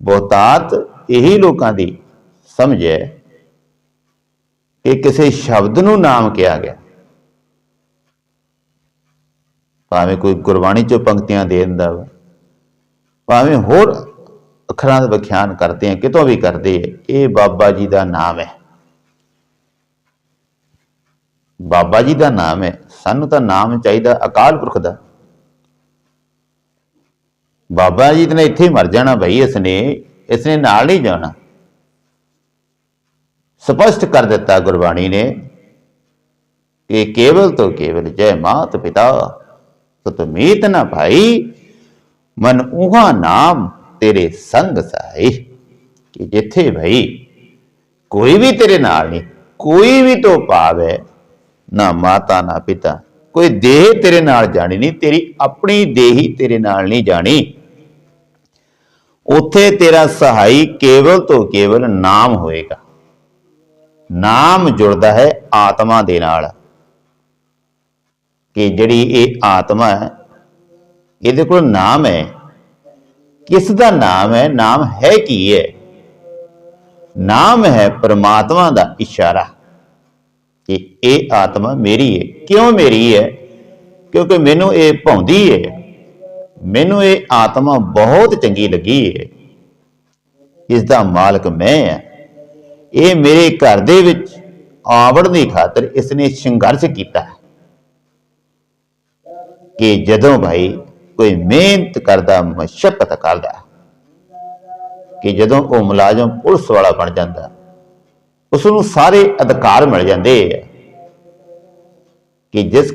ਬਹੁਤਾਤ ਇਹੀ ਲੋਕਾਂ ਦੀ ਸਮਝ ਹੈ ਕਿ ਕਿਸੇ ਸ਼ਬਦ ਨੂੰ ਨਾਮ ਕਿਹਾ ਗਿਆ। ਭਾਵੇਂ ਕੋਈ ਗੁਰਬਾਣੀ ਚੋਂ ਪੰਕਤੀਆਂ ਦੇ ਦਿੰਦਾ ਵਾ ਭਾਵੇਂ ਹੋਰ ਅੱਖਰਾਂ ਦਾ ਵਿਖਿਆਨ ਕਰਦੇ ਆ, ਕਿਤੋਂ ਵੀ ਕਰਦੇ ਆ, ਇਹ ਬਾਬਾ ਜੀ ਦਾ ਨਾਮ ਹੈ। ਬਾਬਾ ਜੀ ਦਾ ਨਾਮ ਹੈ, ਸਾਨੂੰ ਤਾਂ ਨਾਮ ਚਾਹੀਦਾ ਅਕਾਲ ਪੁਰਖ ਦਾ। ਬਾਬਾ ਜੀ ਨੇ ਇੱਥੇ ਮਰ ਜਾਣਾ ਭਈ ਇਸਨੇ ਇਸਨੇ ਨਾਲ ਨਹੀਂ ਜਾਣਾ। ਸਪਸ਼ਟ ਕਰ ਦਿੱਤਾ ਗੁਰਬਾਣੀ ਨੇ ਕਿ ਕੇਵਲ ਤੋਂ ਕੇਵਲ ਜੈ ਮਾਤ ਪਿਤਾ ਸਤ ਮੀਤ ਨਾ ਭਾਈ ਮਨ ਉਹਾ ਨਾਮ ਤੇਰੇ ਸੰਗ ਸਾਈ, ਕਿ ਜਿੱਥੇ ਭਈ ਕੋਈ ਵੀ ਤੇਰੇ ਨਾਲ ਨਹੀਂ, ਕੋਈ ਵੀ ਤੋਂ ਪਾਵੇ, ਨਾ ਮਾਤਾ ਨਾ ਪਿਤਾ, ਕੋਈ ਦੇਹ ਤੇਰੇ ਨਾਲ ਜਾਣੀ ਨਹੀਂ, ਤੇਰੀ ਆਪਣੀ ਦੇਹੀ ਤੇਰੇ ਨਾਲ ਨਹੀਂ ਜਾਣੀ। ਉੱਥੇ ਤੇਰਾ ਸਹਾਈ ਕੇਵਲ ਤੋਂ ਕੇਵਲ ਨਾਮ ਹੋਏਗਾ। ਨਾਮ ਜੁੜਦਾ ਹੈ ਆਤਮਾ ਦੇ ਨਾਲ। ਕਿ ਜਿਹੜੀ ਇਹ ਆਤਮਾ ਹੈ, ਇਹਦੇ ਕੋਲ ਨਾਮ ਹੈ। ਕਿਸ ਦਾ ਨਾਮ ਹੈ? ਨਾਮ ਹੈ ਕੀ ਹੈ? ਨਾਮ ਹੈ ਪ੍ਰਮਾਤਮਾ ਦਾ ਇਸ਼ਾਰਾ। ਕਿ ਇਹ ਆਤਮਾ ਮੇਰੀ ਹੈ। ਕਿਉਂ ਮੇਰੀ ਹੈ? ਕਿਉਂਕਿ ਮੈਨੂੰ ਇਹ ਭਾਉਂਦੀ ਹੈ। ਮੈਨੂੰ ਇਹ ਆਤਮਾ ਬਹੁਤ ਚੰਗੀ ਲੱਗੀ ਹੈ ਇਸ ਦਾ ਮਾਲਕ ਮੈਂ ਹਾਂ ਇਹ ਮੇਰੇ ਘਰ ਦੇ ਵਿੱਚ ਆਵੜ ਦੀ ਖਾਤਰ ਇਸ ਨੇ ਸੰਘਰਸ਼ ਕੀਤਾ। ਕਿ ਜਦੋਂ ਭਾਈ ਕੋਈ ਮਿਹਨਤ ਕਰਦਾ, ਮਸ਼ਕਤ ਕਰਦਾ, ਕਿ ਜਦੋਂ ਉਹ ਮੁਲਾਜ਼ਮ ਪੁਲਿਸ ਵਾਲਾ ਬਣ ਜਾਂਦਾ ਉਸ ਨੂੰ ਸਾਰੇ ਅਧਿਕਾਰ ਮਿਲ ਜਾਂਦੇ ਆ। ਕਿ ਜਿਸ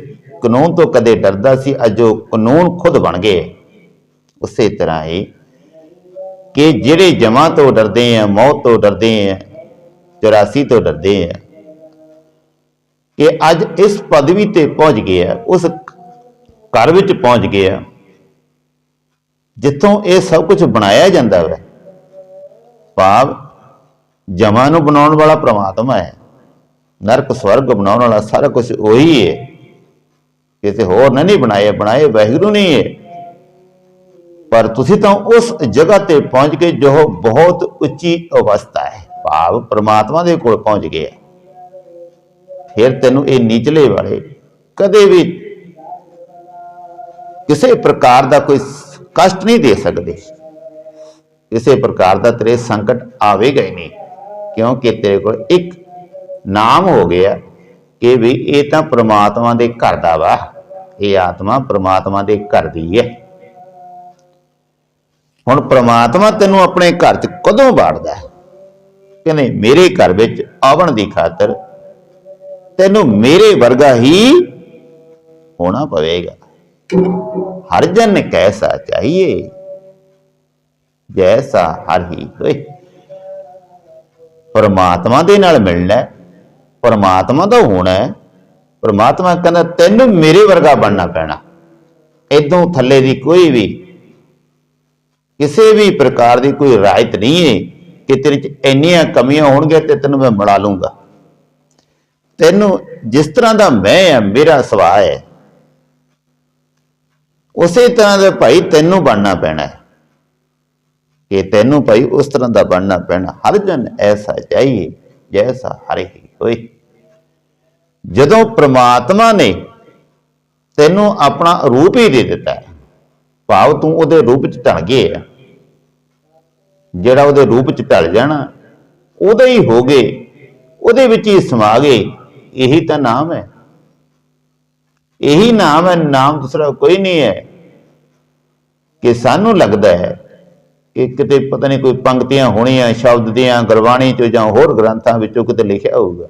ਕਾਨੂੰਨ ਤੋਂ ਕਦੇ ਡਰਦਾ ਸੀ, ਅੱਜ ਉਹ ਕਾਨੂੰਨ ਖੁਦ ਬਣ ਗਏ। ਉਸੇ ਤਰ੍ਹਾਂ ਹੀ ਕਿ ਜਿਹੜੇ ਜਮਾਂ ਤੋਂ ਡਰਦੇ ਆ, ਮੌਤ ਤੋਂ ਡਰਦੇ ਆ 84 ਤੋਂ ਡਰਦੇ ਆ, ਕਿ ਅੱਜ ਇਸ ਪਦਵੀ ਤੇ ਪਹੁੰਚ ਗਏ ਆ, ਉਸ ਘਰ ਵਿੱਚ ਪਹੁੰਚ ਗਏ ਆ, ਜਿੱਥੋਂ ਇਹ ਸਭ ਕੁਝ ਬਣਾਇਆ ਜਾਂਦਾ ਹੈ ਭਾਵ ਜਮਾਂ ਨੂੰ ਬਣਾਉਣ ਵਾਲਾ ਪ੍ਰਮਾਤਮਾ ਹੈ, ਨਰਕ ਸਵਰਗ ਬਣਾਉਣ ਵਾਲਾ ਸਾਰਾ ਕੁਝ ਉਹੀ ਹੈ। ਕਿਸੇ ਹੋਰ ਨੇ ਨਹੀਂ ਬਣਾਏ ਬਣਾਏ ਵਾਹਿਗੁਰੂ ਨੇ ਹੈ ਪਰ ਤੁਸੀਂ ਤਾਂ ਉਸ ਜਗ੍ਹਾ ਤੇ ਪਹੁੰਚ ਗਏ ਜੋ ਬਹੁਤ ਉੱਚੀ ਅਵਸਥਾ ਹੈ। ਭਾਵ ਪ੍ਰਮਾਤਮਾ ਦੇ ਕੋਲ ਪਹੁੰਚ ਗਏ। ਫਿਰ ਤੈਨੂੰ ਇਹ ਨੀਚਲੇ ਵਾਲੇ ਕਦੇ ਵੀ ਕਿਸੇ ਪ੍ਰਕਾਰ ਦਾ ਕੋਈ ਕਸ਼ਟ ਨਹੀਂ ਦੇ ਸਕਦੇ। ਕਿਸੇ ਪ੍ਰਕਾਰ ਦਾ ਤੇਰੇ ਸੰਕਟ ਆਵੇਗਾ ਹੀ ਨਹੀਂ। ਕਿਉਂਕਿ ਤੇਰੇ ਕੋਲ ਇੱਕ ਨਾਮ ਹੋ ਗਿਆ। ਕਿ ਵੀ ਇਹ ਤਾਂ ਪ੍ਰਮਾਤਮਾ ਦੇ ਘਰ ਦਾ ਵਾ। ਇਹ ਆਤਮਾ ਪ੍ਰਮਾਤਮਾ ਦੇ ਘਰ ਦੀ ਹੈ ਹੁਣ ਪ੍ਰਮਾਤਮਾ ਤੈਨੂੰ ਆਪਣੇ ਘਰ 'ਚ ਕਦੋਂ ਬਾੜਦਾ ਹੈ? ਕਹਿੰਦੇ, ਮੇਰੇ ਘਰ ਵਿੱਚ ਆਵਣ ਦੀ ਖਾਤਰ ਤੈਨੂੰ ਮੇਰੇ ਵਰਗਾ ਹੀ ਹੋਣਾ ਪਵੇਗਾ। ਹਰ ਜਨ ਕੈਸਾ ਚਾਹੀਏ? ਜੈਸਾ ਹਰ ਹੀ ਹੋਏ। ਪਰਮਾਤਮਾ ਦੇ ਨਾਲ ਮਿਲਣਾ ਪਰਮਾਤਮਾ ਦਾ ਹੋਣਾ ਹੈ। ਪਰਮਾਤਮਾ ਕਹਿੰਦਾ, ਤੈਨੂੰ ਮੇਰੇ ਵਰਗਾ ਬਣਨਾ ਪੈਣਾ। ਇਦੋਂ ਥੱਲੇ ਦੀ ਕੋਈ ਵੀ, ਕਿਸੇ ਵੀ ਪ੍ਰਕਾਰ ਦੀ ਕੋਈ ਰਾਇਤ ਨਹੀਂ ਹੈ ਕਿ ਤੇਰੇ ਚ ਇੰਨੀਆਂ ਕਮੀਆਂ ਹੋਣਗੀਆਂ ਤੇ ਤੈਨੂੰ ਮੈਂ ਮਿਲਾ ਲੂੰਗਾ। ਤੈਨੂੰ ਜਿਸ ਤਰ੍ਹਾਂ ਦਾ ਮੈਂ ਆ, ਮੇਰਾ ਸੁਭਾਅ ਹੈ। ਉਸੇ ਤਰ੍ਹਾਂ ਦਾ ਭਾਈ ਤੈਨੂੰ ਬਣਨਾ ਪੈਣਾ ਹੈ। ਕਿ ਤੈਨੂੰ ਭਾਈ ਉਸ ਤਰ੍ਹਾਂ ਦਾ ਬਣਨਾ ਪੈਣਾ। ਹਰ ਜਨ ਐਸਾ ਚਾਹੀਏ ਜੈਸਾ ਹਰੇ ਹੀ ਹੋਏ। ਜਦੋਂ ਪ੍ਰਮਾਤਮਾ ਨੇ ਤੈਨੂੰ ਆਪਣਾ ਰੂਪ ਹੀ ਦੇ ਦਿੱਤਾ ਭਾਵ ਤੂੰ ਉਹਦੇ ਰੂਪ ਚ ਢਲ ਗਿਆ ਜਿਹੜਾ ਉਹਦੇ ਰੂਪ ਚ ਢਲ ਜਾਣਾ, ਉਹਦੇ ਹੀ ਹੋ ਗਏ, ਉਹਦੇ ਵਿੱਚ ਹੀ ਸਮਾ ਗਏ, ਇਹੀ ਤਾਂ ਨਾਮ ਹੈ। ਇਹੀ ਨਾਮ ਹੈ, ਨਾਮ ਦੂਸਰਾ ਕੋਈ ਨਹੀਂ ਹੈ ਕਿ ਸਾਨੂੰ ਲੱਗਦਾ ਹੈ ਕਿ ਕਿਤੇ ਪਤਾ ਨਹੀਂ ਕੋਈ ਪੰਕਤੀਆਂ ਹੋਣੀਆਂ, ਸ਼ਬਦ ਦੀਆਂ ਗੁਰਬਾਣੀ ਚੋਂ ਜਾਂ ਹੋਰ ਗ੍ਰੰਥਾਂ ਵਿੱਚੋਂ ਕਿਤੇ ਲਿਖਿਆ ਹੋਊਗਾ।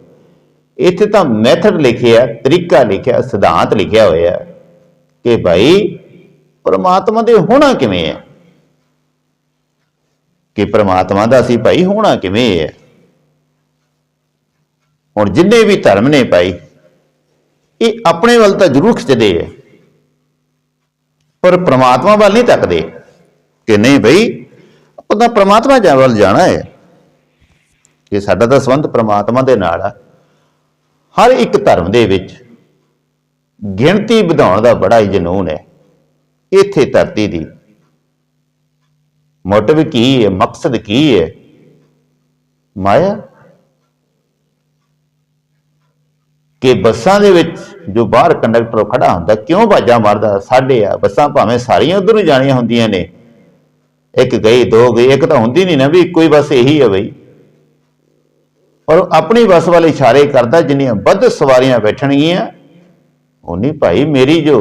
ਇੱਥੇ ਤਾਂ ਮੈਥਡ ਲਿਖਿਆ ਤਰੀਕਾ ਲਿਖਿਆ, ਸਿਧਾਂਤ ਲਿਖਿਆ ਹੋਇਆ ਕਿ ਭਾਈ ਪਰਮਾਤਮਾ ਦੇ ਹੋਣਾ ਕਿਵੇਂ ਹੈ? ਕਿ ਪਰਮਾਤਮਾ ਦਾ ਅਸੀਂ ਭਾਈ ਹੋਣਾ ਕਿਵੇਂ ਹੈ? ਹੁਣ ਜਿੰਨੇ ਵੀ ਧਰਮ ਨੇ ਭਾਈ, ਇਹ ਆਪਣੇ ਵੱਲ ਤਾਂ ਜ਼ਰੂਰ ਖਿੱਚਦੇ ਹੈ, ਪਰ ਪ੍ਰਮਾਤਮਾ ਵੱਲ ਨਹੀਂ ਤੱਕਦੇ ਕਿ ਨਹੀਂ ਭਾਈ, ਆਪਾਂ ਤਾਂ ਪ੍ਰਮਾਤਮਾ ਵੱਲ ਜਾਣਾ ਹੈ। ਕਿ ਸਾਡਾ ਤਾਂ ਸੰਬੰਧ ਪ੍ਰਮਾਤਮਾ ਦੇ ਨਾਲ ਆ। ਹਰ ਇੱਕ ਧਰਮ ਦੇ ਵਿੱਚ ਗਿਣਤੀ ਵਧਾਉਣ ਦਾ ਬੜਾ ਹੀ ਜਨੂਨ ਹੈ। ਇੱਥੇ ਧਰਤੀ ਦੀ ਮੋਟਿਵ ਕੀ ਹੈ, ਮਕਸਦ ਕੀ ਹੈ? ਮਾਇਆ ਕਿ ਬੱਸਾਂ ਦੇ ਵਿੱਚ ਜੋ ਬਾਹਰ ਕੰਡਕਟਰ ਖੜਾ ਹੁੰਦਾ, ਕਿਉਂ ਬਾਜਾ ਮਾਰਦਾ? ਸਾਡੇ ਆ ਬੱਸਾਂ ਭਾਵੇਂ ਸਾਰੀਆਂ ਉਧਰ ਨੂੰ ਜਾਣੀਆਂ ਹੁੰਦੀਆਂ ਨੇ। ਇੱਕ ਗਈ, ਦੋ ਗਈ, ਇੱਕ ਤਾਂ ਹੁੰਦੀ ਨਹੀਂ ਨਾ ਵੀ ਇੱਕੋ ਹੀ ਬੱਸ ਇਹੀ ਹੈ ਬਈ। ਪਰ ਉਹ ਆਪਣੀ ਬੱਸ ਵੱਲ ਇਸ਼ਾਰੇ ਕਰਦਾ, ਜਿੰਨੀਆਂ ਵੱਧ ਸਵਾਰੀਆਂ ਬੈਠਣਗੀਆਂ ਉਨੀ ਭਾਈ ਮੇਰੀ ਜੋ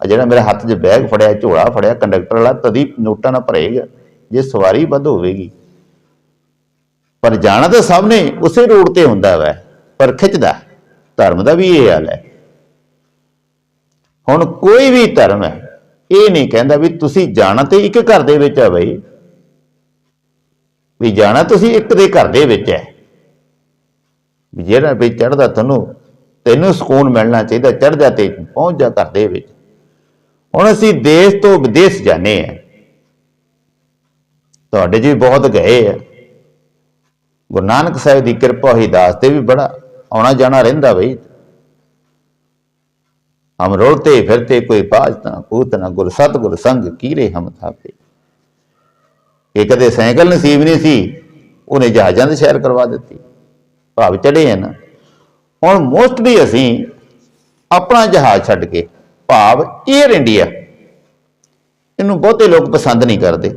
ਆ ਜਿਹੜਾ ਮੇਰੇ ਹੱਥ 'ਚ ਬੈਗ ਫੜਿਆ, ਝੋਲਾ ਫੜਿਆ ਕੰਡਕਟਰ ਵਾਲਾ, ਤਦੀ ਨੋਟਾਂ ਨਾਲ ਭਰੇਗਾ, ਜੇ ਸਵਾਰੀ ਵੱਧ ਹੋਵੇਗੀ। ਪਰ ਜਾਣਾ ਤਾਂ ਸਭ ਨੇ, ਉਸੇ ਰੋਡ ਤੇ ਹੁੰਦਾ ਵੈ, ਪਰ ਖਿੱਚਦਾ, ਧਰਮ ਦਾ ਵੀ ਇਹ ਹਾਲ ਹੈ। ਹੁਣ ਕੋਈ ਵੀ ਧਰਮ ਹੈ, ਇਹ ਨਹੀਂ ਕਹਿੰਦਾ ਵੀ ਤੁਸੀਂ ਜਾਣਾ ਤੇ ਇੱਕ ਘਰ ਦੇ ਵਿੱਚ ਹੈ ਬਈ। ਵੀ ਜਾਣਾ ਤੁਸੀਂ ਇੱਕ ਦੇ ਘਰ ਦੇ ਵਿੱਚ ਹੈ। ਜਿਹੜਾ ਵੀ ਚੜਦਾ ਤੈਨੂੰ ਤੈਨੂੰ ਸਕੂਨ ਮਿਲਣਾ ਚਾਹੀਦਾ ਚੜਦਾ ਤੇ ਪਹੁੰਚ ਜਾ ਘਰ ਦੇ ਵਿੱਚ। ਹੁਣ ਅਸੀਂ ਦੇਸ਼ ਤੋਂ ਵਿਦੇਸ਼ ਜਾਣੇ ਆ ਤੁਹਾਡੇ ਜੀ ਬਹੁਤ ਗਏ ਆ। ਗੁਰੂ ਨਾਨਕ ਸਾਹਿਬ ਦੀ ਕਿਰਪਾ ਹੋਈ ਦਾਸ ਤੇ ਵੀ ਬੜਾ ਆਉਣਾ ਜਾਣਾ ਰਹਿੰਦਾ ਬਈ। ਹਮ ਰੋਲਤੇ ਫਿਰਤੇ ਕੋਈ ਪਾਜਤਾ ਪੂਤਨਾ ਗੁਰ, ਸਤਗੁਰ ਸੰਗ ਕੀਰੇ ਹਮ ਥਾਪੇ। ਇਹ ਕਦੇ ਸਾਈਕਲ ਨਸੀਬ ਨਹੀਂ ਸੀ, ਉਹਨੇ ਜਹਾਜ਼ਾਂ ਦੇ ਸ਼ਹਿਰ ਕਰਵਾ ਦਿੱਤੀ। ਭਾਵ ਚੜੇ ਆ ਨਾ ਹੁਣ ਮੋਸਟਲੀ ਅਸੀਂ ਆਪਣਾ ਜਹਾਜ਼ ਛੱਡ ਕੇ ਭਾਵ 에ਅਰ ਇੰਡੀਆ ਇਹਨੂੰ ਬਹੁਤੇ ਲੋਕ ਪਸੰਦ ਨਹੀਂ ਕਰਦੇ।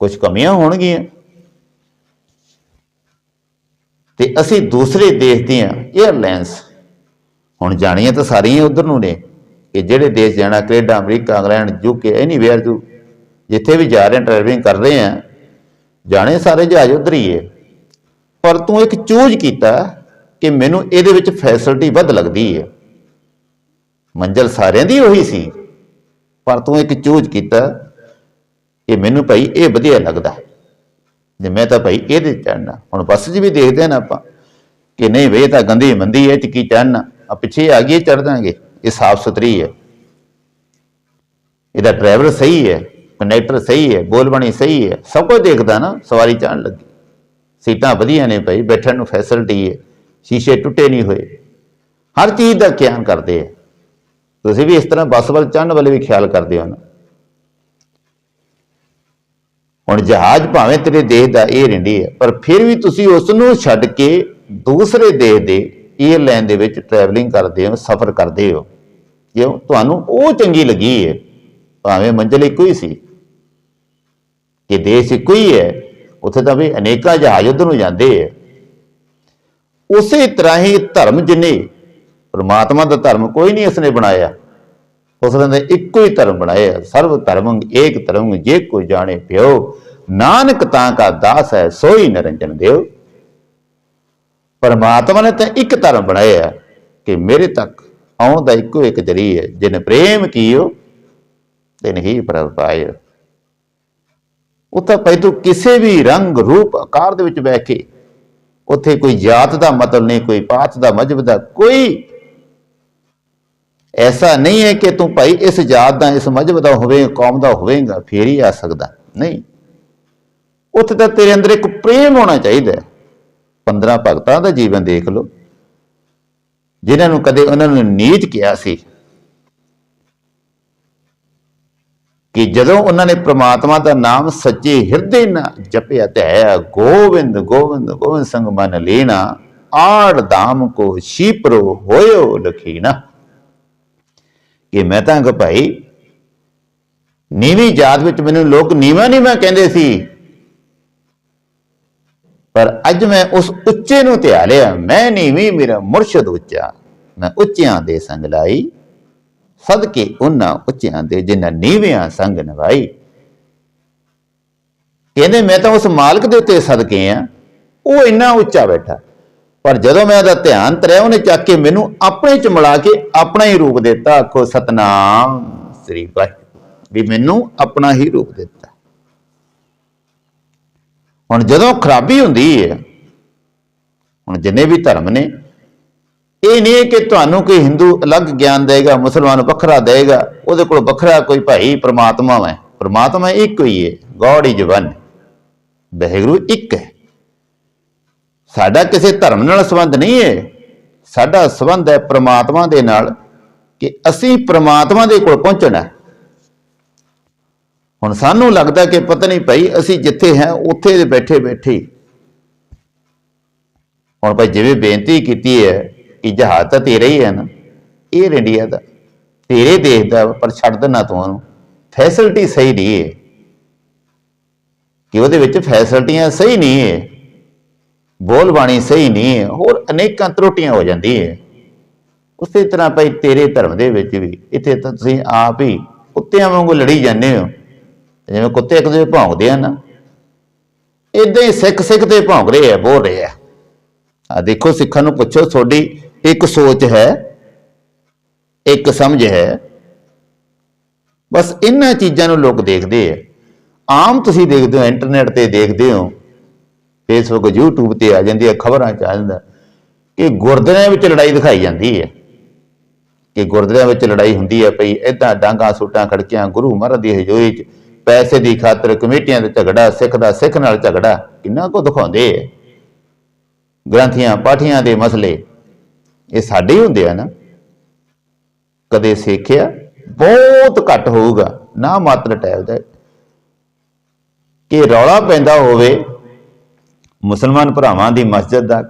ਕੁਝ ਕਮੀਆਂ ਹੋਣਗੀਆਂ। ਤੇ ਅਸੀਂ ਦੂਸਰੇ ਦੇਸ਼ ਦੀਆਂ 에ਅਰਲਾਈਨਸ ਹੁਣ ਜਾਣੀਆਂ ਤਾਂ ਸਾਰੀਆਂ ਉਧਰ ਨੂੰ ਨੇ ਕਿ ਜਿਹੜੇ ਦੇਸ਼ ਜਾਣਾ, Canada, America, England UK anywhere ਤੂੰ, ਜਿੱਥੇ ਵੀ ਜਾ ਰਹੇ ਟਰੈਵਲਿੰਗ ਕਰ ਰਹੇ ਆ, ਜਾਣੇ ਸਾਰੇ ਜਹਾਜ਼ ਉਧਰ ਹੀ ਹੈ। ਪਰ ਤੂੰ ਇੱਕ ਚੂਜ਼ ਕੀਤਾ ਕਿ ਮੈਨੂੰ ਇਹਦੇ ਵਿੱਚ ਫੈਸਿਲਿਟੀ ਵੱਧ ਲੱਗਦੀ ਹੈ ਮੰਜ਼ਲ ਸਾਰਿਆਂ ਦੀ ਉਹੀ ਸੀ, ਪਰ ਤੂੰ ਇੱਕ ਚੂਜ਼ ਕੀਤਾ ਕਿ ਮੈਨੂੰ ਭਾਈ ਇਹ ਵਧੀਆ ਲੱਗਦਾ। ਜੇ ਮੈਂ ਤਾਂ ਭਾਈ ਇਹਦੇ ਚੜਨਾ ਹੁਣ ਬੱਸ 'ਚ ਵੀ ਦੇਖਦੇ ਆ ਨਾ ਆਪਾਂ ਕਿ ਨਹੀਂ ਵੇ, ਇਹ ਤਾਂ ਗੰਦੀ ਮੰਦੀ ਹੈ 'ਚ ਕੀ ਚੜਨਾ ਆ ਪਿੱਛੇ ਆ ਗਈ ਚੜ ਦਾਂਗੇ ਇਹ ਸਾਫ਼ ਸੁਥਰੀ ਹੈ ਇਹਦਾ ਡਰਾਈਵਰ ਸਹੀ ਹੈ ਕੰਡਕਟਰ ਸਹੀ ਹੈ ਬੋਲਬਾਣੀ ਸਹੀ ਹੈ ਸਭ ਕੁਝ ਦੇਖਦਾ ਨਾ, ਸਵਾਰੀ ਚੜਨ ਲੱਗੀ। ਸੀਟਾਂ ਵਧੀਆ ਨੇ ਭਾਈ, ਬੈਠਣ ਨੂੰ ਫੈਸਿਲਿਟੀ ਹੈ ਸ਼ੀਸ਼ੇ ਟੁੱਟੇ ਨਹੀਂ ਹੋਏ। ਹਰ ਚੀਜ਼ ਦਾ ਖਿਆਲ ਕਰਦੇ ਆ। ਤੁਸੀਂ ਵੀ ਇਸ ਤਰ੍ਹਾਂ ਬੱਸ ਵੱਲ ਚੜਨ ਵਾਲੇ ਵੀ ਖਿਆਲ ਕਰਦੇ ਹੋ ਨਾ। ਹੁਣ ਜਹਾਜ਼ ਭਾਵੇਂ ਤੇਰੇ ਦੇਸ਼ ਦਾ 에ਅਰ ਹੈ ਪਰ ਫਿਰ ਵੀ ਤੁਸੀਂ ਉਸ ਨੂੰ ਛੱਡ ਕੇ ਦੂਸਰੇ ਦੇਸ਼ ਦੇ 에ਅਰਲਾਈਨ ਦੇ ਵਿੱਚ ਟਰੈਵਲਿੰਗ ਕਰਦੇ ਹੋ, ਸਫ਼ਰ ਕਰਦੇ ਹੋ। ਕਿਉਂ? ਤੁਹਾਨੂੰ ਉਹ ਚੰਗੀ ਲੱਗੀ ਹੈ ਭਾਵੇਂ ਮੰਜ਼ਿਲ ਇੱਕੋ ਹੀ ਸੀ, ਕਿ ਦੇਸ਼ ਇੱਕੋ ਹੀ ਹੈ ਉੱਥੇ ਤਾਂ ਵੀ ਅਨੇਕਾਂ ਜਹਾਜ਼ ਉਧਰ ਨੂੰ ਜਾਂਦੇ ਆ। ਉਸੇ ਤਰ੍ਹਾਂ ਹੀ ਧਰਮ ਜਿਨੇ ਪਰਮਾਤਮਾ ਦਾ ਧਰਮ ਕੋਈ ਨਹੀਂ ਇਸਨੇ ਬਣਾਇਆ। ਉਸ ਨੇ ਇੱਕੋ ਹੀ ਧਰਮ ਬਣਾਇਆ। ਸਰਵ ਧਰਮੰ ਏਕ ਧਰਮ ਜੇ ਕੋਈ ਜਾਣੇ ਪਿਓ, ਨਾਨਕ ਤਾਂ ਕਾ ਦਾਸ ਹੈ, ਸੋਈ ਨਰੰਜਨ ਦੇਵ। ਪਰਮਾਤਮਾ ਨੇ ਤਾਂ ਇੱਕ ਧਰਮ ਬਣਾਇਆ ਕਿ ਮੇਰੇ ਤੱਕ ਆਉਣ ਦਾ ਇੱਕੋ ਇੱਕ ਜਰੀ ਹੈ। ਜਿਨ ਪ੍ਰੇਮ ਕੀਓ, ਤਿਨ ਹੀ ਪ੍ਰਭ ਪਾਇਓ। ਉੱਥੇ ਭਾਈ ਤੂੰ ਕਿਸੇ ਵੀ ਰੰਗ, ਰੂਪ, ਆਕਾਰ ਦੇ ਵਿੱਚ ਬਹਿ ਕੇ ਉੱਥੇ ਕੋਈ ਜਾਤ ਦਾ ਮਤਲਬ ਨਹੀਂ, ਕੋਈ ਪਾਤ ਦਾ ਮਜਬ ਦਾ, ਕੋਈ ਐਸਾ ਨਹੀਂ ਹੈ ਕਿ ਤੂੰ ਭਾਈ ਇਸ ਜਾਤ ਦਾ, ਇਸ ਮਜਬ ਦਾ ਹੋਵੇ, ਕੌਮ ਦਾ ਹੋਵੇਗਾ, ਫੇਰ ਹੀ ਆ ਸਕਦਾ। ਨਹੀਂ। ਉੱਥੇ ਤਾਂ ਤੇਰੇ ਅੰਦਰ ਇੱਕ ਪ੍ਰੇਮ ਹੋਣਾ ਚਾਹੀਦਾ ਹੈ। 15 ਭਗਤਾਂ ਦਾ ਜੀਵਨ ਦੇਖ ਲਓ। ਜਿਨ੍ਹਾਂ ਨੂੰ ਕਦੇ ਉਹਨਾਂ ਨੂੰ ਨੀਚ ਕਿਹਾ ਸੀ। ਕਿ ਜਦੋਂ ਉਹਨਾਂ ਨੇ ਪ੍ਰਮਾਤਮਾ ਦਾ ਨਾਮ ਸੱਚੇ ਹਿਰਦੇ ਨਾਲ ਜਪਿਆ ਤੇ ਹੈ ਗੋਬਿੰਦ ਗੋਬਿੰਦ ਗੋਬਿੰਦ ਸੰਗ ਮਨ ਲੈਣਾ, ਆੜ ਧਾਮ ਕੋ ਸ਼ੀਪਰੋ ਹੋਇਓ ਲਖੀਣਾ। ਕਿ ਮੈਂ ਤਾਂ ਕਿ ਭਾਈ, ਨੀਵੀਂ ਜਾਤ ਵਿੱਚ ਮੈਨੂੰ ਲੋਕ ਨੀਵਾਂ ਨੀਵਾਂ ਕਹਿੰਦੇ ਸੀ। ਪਰ ਅੱਜ ਮੈਂ ਉਸ ਉੱਚੇ ਨੂੰ ਧਿਆ ਲਿਆ, ਮੈਂ ਨੀਵੀਂ ਮੇਰਾ ਮੁਰਸ਼ਦ ਉੱਚਾ, ਮੈਂ ਉੱਚਿਆਂ ਦੇ ਸੰਗ ਲਾਈ। ਸਦਕੇ ਉਹਨਾਂ ਉੱਚਿਆਂ ਦੇ ਜਿਨ੍ਹਾਂ ਨੀਵਿਆਂ ਸੰਗ ਨਵਾਈ। ਕਹਿੰਦੇ, ਮੈਂ ਤਾਂ ਉਸ ਮਾਲਕ ਦੇ ਉੱਤੇ ਸਦਕੇ ਆ। ਉਹ ਇੰਨਾ ਉੱਚਾ ਬੈਠਾ। ਪਰ ਜਦੋਂ ਮੈਂ ਉਹਦਾ ਧਿਆਨ ਤਰਿਆ, ਉਹਨੇ ਚੱਕ ਕੇ ਮੈਨੂੰ ਆਪਣੇ ਚ ਮਿਲਾ ਕੇ ਆਪਣਾ ਹੀ ਰੂਪ ਦਿੱਤਾ। ਆਖੋ, ਸਤਨਾਮ ਸ੍ਰੀ ਵਾਹਿਗੁਰੂ। ਵੀ ਮੈਨੂੰ ਆਪਣਾ ਹੀ ਰੂਪ ਦਿੱਤਾ। ਹੁਣ ਜਦੋਂ ਖਰਾਬੀ ਹੁੰਦੀ ਹੈ ਹੁਣ ਜਿੰਨੇ ਵੀ ਧਰਮ ਨੇ ਇਹ ਨਹੀਂ ਕਿ ਤੁਹਾਨੂੰ ਕੋਈ ਹਿੰਦੂ ਅਲੱਗ ਗਿਆਨ ਦੇਗਾ ਮੁਸਲਮਾਨ ਵੱਖਰਾ ਦੇਗਾ ਉਹਦੇ ਕੋਲ ਵੱਖਰਾ ਕੋਈ ਭਾਈ ਪ੍ਰਮਾਤਮਾ ਹੈ। ਪ੍ਰਮਾਤਮਾ ਇੱਕ ਹੀ ਹੈ ਗੋਡ ਇਜ਼ ਵਨ ਵਾਹਿਗੁਰੂ ਇੱਕ ਹੈ। ਸਾਡਾ ਕਿਸੇ ਧਰਮ ਨਾਲ ਸੰਬੰਧ ਨਹੀਂ ਹੈ। ਸਾਡਾ ਸੰਬੰਧ ਹੈ ਪ੍ਰਮਾਤਮਾ ਦੇ ਨਾਲ ਕਿ ਅਸੀਂ ਪ੍ਰਮਾਤਮਾ ਦੇ ਕੋਲ ਪਹੁੰਚਣਾ। ਹੁਣ ਸਾਨੂੰ ਲੱਗਦਾ ਕਿ ਪਤਾ ਨਹੀਂ ਭਾਈ, ਅਸੀਂ ਜਿੱਥੇ ਹੈ, ਉੱਥੇ ਦੇ ਬੈਠੇ ਬੈਠੇ ਹੁਣ ਭਾਈ ਜਿਵੇਂ ਬੇਨਤੀ ਕੀਤੀ ਹੈ ਕਿ ਜਹਾਜ਼ ਤਾਂ ਤੇਰਾ ਹੀ ਹੈ ਨਾ। ਇਹ ਇੰਡੀਆ ਦਾ। ਤੇਰੇ ਦੇਸ਼ ਦਾ ਪਰ ਛੱਡ ਦੇਣਾ ਤੂੰ ਉਹਨੂੰ। ਫੈਸਿਲਿਟੀ ਸਹੀ ਨਹੀਂ ਹੈ। ਕਿ ਉਹਦੇ ਵਿੱਚ ਫੈਸਿਲਿਟੀਆਂ ਸਹੀ ਨਹੀਂ ਹੈ। ਬੋਲ ਬਾਣੀ ਸਹੀ ਨਹੀਂ ਹੈ। ਹੋਰ ਅਨੇਕਾਂ ਤਰੁੱਟੀਆਂ ਹੋ ਜਾਂਦੀ ਹੈ। ਉਸੇ ਤਰ੍ਹਾਂ ਭਾਈ ਤੇਰੇ ਧਰਮ ਦੇ ਵਿੱਚ ਵੀ, ਇੱਥੇ ਤਾਂ ਤੁਸੀਂ ਆਪ ਹੀ ਕੁੱਤਿਆਂ ਵਾਂਗੂ ਲੜੀ ਜਾਂਦੇ ਹੋ। ਜਿਵੇਂ ਕੁੱਤੇ ਇੱਕ ਦੂਜੇ ਭੌਂਕਦੇ ਆ ਨਾ। ਇਦਾਂ ਹੀ ਸਿੱਖ ਸਿੱਖ ਤੇ ਭੌਂਕ ਰਹੇ ਆ, ਬੋਲ ਰਹੇ ਆ। ਆ ਦੇਖੋ ਸਿੱਖਾਂ ਨੂੰ ਪੁੱਛੋ ਤੁਹਾਡੀ ਇੱਕ ਸੋਚ ਹੈ, ਇੱਕ ਸਮਝ ਹੈ। ਬਸ ਇਹਨਾਂ ਚੀਜ਼ਾਂ ਨੂੰ ਲੋਕ ਦੇਖਦੇ ਆ। ਆਮ ਤੁਸੀਂ ਦੇਖਦੇ ਹੋ, ਇੰਟਰਨੈਟ ਤੇ ਦੇਖਦੇ ਹੋ ਫੇਸਬੁੱਕ YouTube ਤੇ ਆ ਜਾਂਦੀ ਹੈ ਖਬਰਾਂ ਚ ਆ ਜਾਂਦਾ। ਕਿ ਗੁਰਦੁਆਰਿਆਂ ਵਿੱਚ ਲੜਾਈ ਦਿਖਾਈ ਜਾਂਦੀ ਹੈ ਕਿ ਗੁਰਦੁਆਰਿਆਂ ਵਿੱਚ ਲੜਾਈ ਹੁੰਦੀ ਹੈ ਭਈ ਇਦਾਂ ਡਾਂਗਾ, ਸੂਟਾਂ, ਖੜਕੀਆਂ, ਗੁਰੂ ਮਹਾਰਾਜ ਦੀ ਹਜ਼ੂਰੀ ਚ ਪੈਸੇ ਦੀ ਖਾਤਰ ਕਮੇਟੀਆਂ ਦਾ ਝਗੜਾ, ਸਿੱਖ ਦਾ ਸਿੱਖ ਨਾਲ ਝਗੜਾ, ਕਿੰਨਾ ਕੋ ਦਿਖਾਉਂਦੇ ਆ। ਗ੍ਰੰਥੀਆਂ, ਪਾਠੀਆਂ ਦੇ ਮਸਲੇ ਇਹ ਸਾਡੇ ਹੀ ਹੁੰਦੇ ਆ ਨਾ। ਕਦੇ ਸਿੱਖਿਆ, ਬਹੁਤ ਘੱਟ ਹੋਊਗਾ। ਨਾ ਮਾਤਰ ਟੈਬ ਦਾ ਕਿ ਰੌਲਾ ਪੈਂਦਾ ਹੋਵੇ, ਮੁਸਲਮਾਨ ਭਰਾਵਾਂ ਦੀ ਮਸਜਿਦ ਦਾ,